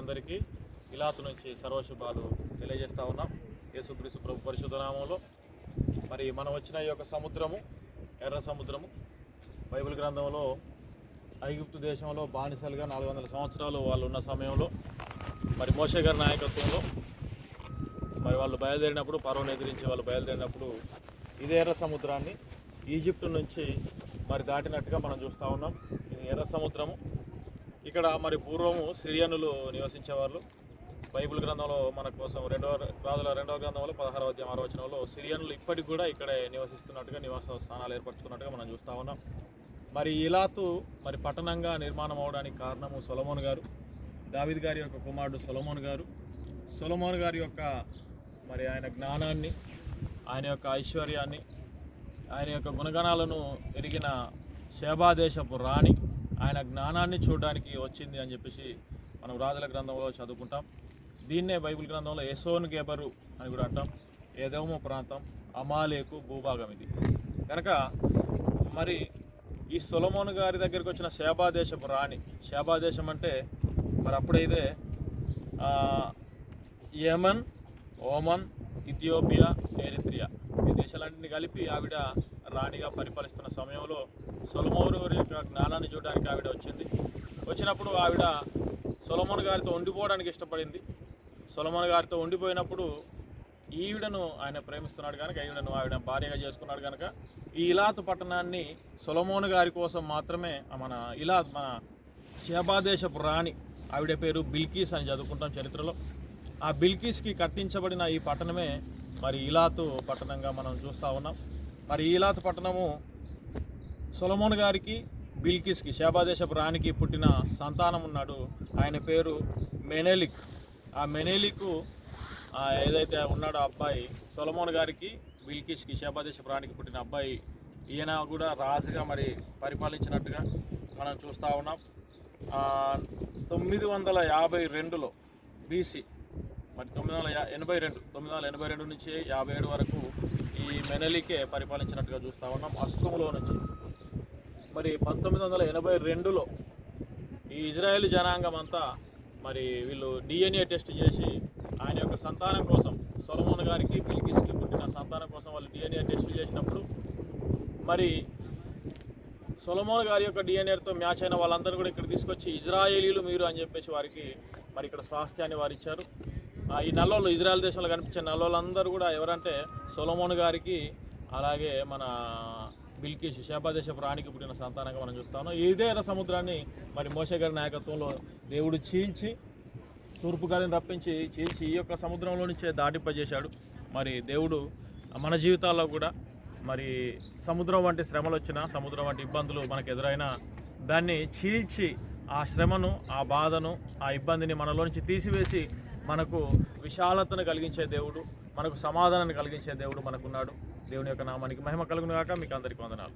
అందరికీ ఇలాతు నుంచి సర్వశుభాలు తెలియజేస్తూ ఉన్నాం. యేసుక్రీస్తు ప్రభు పరిశుధనామంలో మరి మనం వచ్చిన ఈ యొక్క సముద్రము ఎర్ర సముద్రము బైబిల్ గ్రంథంలో ఐగుప్తు దేశంలో బానిసలుగా నాలుగు వందల సంవత్సరాలు వాళ్ళు ఉన్న సమయంలో మరి మోషే గారి నాయకత్వంలో మరి వాళ్ళు బయలుదేరినప్పుడు పర్వం ఎదిరించి వాళ్ళు బయలుదేరినప్పుడు ఇదే ఎర్ర సముద్రాన్ని ఈజిప్ట్ నుంచి మరి దాటినట్టుగా మనం చూస్తూ ఉన్నాం. ఇది ఎర్ర సముద్రము. ఇక్కడ మరి పూర్వము సిరియనులు నివసించేవాళ్ళు. బైబిల్ గ్రంథంలో మన కోసం రెండవ రాజుల రెండవ గ్రంథంలో పదహారవ అధ్యాయం ఆరో వచనంలో సిరియనులు ఇప్పటికి కూడా ఇక్కడే నివసిస్తున్నట్టుగా నివాస స్థానాలు ఏర్పరచుకున్నట్టుగా మనం చూస్తూ ఉన్నాం. మరి ఇలాతు మరి పట్టణంగా నిర్మాణం అవడానికి కారణము సొలమోన్ గారు. దావిద్ గారి యొక్క కుమారుడు సొలమోన్ గారు. సొలమోన్ గారి యొక్క మరి ఆయన జ్ఞానాన్ని ఆయన యొక్క ఐశ్వర్యాన్ని ఆయన యొక్క గుణగణాలను ఎరిగిన శేభాదేశపు రాణి ఆయన జ్ఞానాన్ని చూడడానికి వచ్చింది అని చెప్పేసి మనం రాజుల గ్రంథంలో చదువుకుంటాం. దీన్నే బైబిల్ గ్రంథంలో ఎసోన్ గేబరు అని కూడా అంటాం. ఏదేమో ప్రాంతం అమాలేకు భూభాగం ఇది. కనుక మరి ఈ సొలమోన్ గారి దగ్గరికి వచ్చిన శేబాదేశపు రాణి శేబాదేశం అంటే మరి అప్పుడైతే యమన్ ఓమన్ ఇథియోపియా ఎరిత్రియా ఈ దేశాలన్నింటినీ కలిపి ఆవిడ రాణిగా పరిపాలిస్తున్న సమయంలో సొలమోను గారి యొక్క జ్ఞానాన్ని చూడడానికి ఆవిడ వచ్చింది. వచ్చినప్పుడు ఆవిడ సొలమోన్ గారితో ఉండిపోవడానికి ఇష్టపడింది. సొలమోన్ గారితో ఉండిపోయినప్పుడు ఈవిడను ఆయన ప్రేమిస్తున్నాడు కనుక ఈవిడను ఆవిడ భార్యగా చేసుకున్నాడు కనుక ఈ ఇలాత్ పట్టణాన్ని సొలమోన్ గారి కోసం మాత్రమే మన ఇలా మన శేబాదేశపు రాణి ఆవిడ పేరు బిల్కీస్ అని చదువుకుంటాం చరిత్రలో. ఆ బిల్కీస్కి కట్టించబడిన ఈ పట్టణమే మరి ఇలాతు పట్టణంగా మనం చూస్తూ ఉన్నాం. మరి ఈలాత్ పట్టణము సొలమోన్ గారికి బిల్కిస్కి శాబాదేశపు రాణికి పుట్టిన సంతానం ఉన్నాడు. ఆయన పేరు మెనేలిక్. ఆ మెనేలికు ఏదైతే ఉన్నాడో అబ్బాయి సొలమోన్ గారికి బిల్కిస్కి శాబాదేశపు రాణికి పుట్టిన అబ్బాయి ఈయన కూడా రాజుగా మరి పరిపాలించినట్టుగా మనం చూస్తూ ఉన్నాం. తొమ్మిది వందల యాభై రెండులో బీసీ మరి తొమ్మిది వందల ఎనభై రెండు తొమ్మిది వందల ఎనభై రెండు నుంచి యాభై ఏడు వరకు ఈ మెనలికే పరిపాలించినట్టుగా చూస్తూ ఉన్నాం. అస్కంలో నుంచి. మరి పంతొమ్మిది వందల ఎనభై రెండులో ఈ ఇజ్రాయెల్ జనాంగం అంతా మరి వీళ్ళు డిఎన్ఏ టెస్ట్ చేసి ఆయన యొక్క సంతానం కోసం సొలమోన్ గారికి బిల్కిస్కి పుట్టిన సంతానం కోసం వాళ్ళు డిఎన్ఏ టెస్ట్ చేసినప్పుడు మరి సొలమోన్ గారి యొక్క డిఎన్ఏతో మ్యాచ్ అయిన వాళ్ళందరూ కూడా ఇక్కడ తీసుకొచ్చి ఇజ్రాయేలీలు మీరు అని చెప్పేసి వారికి మరి ఇక్కడ స్వాస్థ్యాన్ని వారు ఇచ్చారు ఈ నల్లోళ్ళు ఇజ్రాయెల్ దేశంలో కనిపించే నల్లోళ్ళందరూ కూడా ఎవరంటే సొలమోన్ గారికి అలాగే మన బిల్కిష్ శాపాదేశ రాణికి పుట్టిన సంతానంగా మనం చూస్తాము ఇదే సముద్రాన్ని మరి మోసే గారి నాయకత్వంలో దేవుడు చీల్చి తూర్పు గాలిని రప్పించి చీల్చి ఈ యొక్క సముద్రంలో నుంచే దాటింపజేశాడు. మరి దేవుడు మన జీవితాల్లో కూడా మరి సముద్రం వంటి శ్రమలు వచ్చినా సముద్రం వంటి ఇబ్బందులు మనకు ఎదురైనా దాన్ని చీల్చి ఆ శ్రమను ఆ బాధను ఆ ఇబ్బందిని మనలో నుంచి తీసివేసి మనకు విశాలతను కలిగించే దేవుడు మనకు సమాధానాన్ని కలిగించే దేవుడు మనకున్నాడు. దేవుని యొక్క నామానికి మహిమ కలుగును కాక మీకు అందరికీ వందనాలు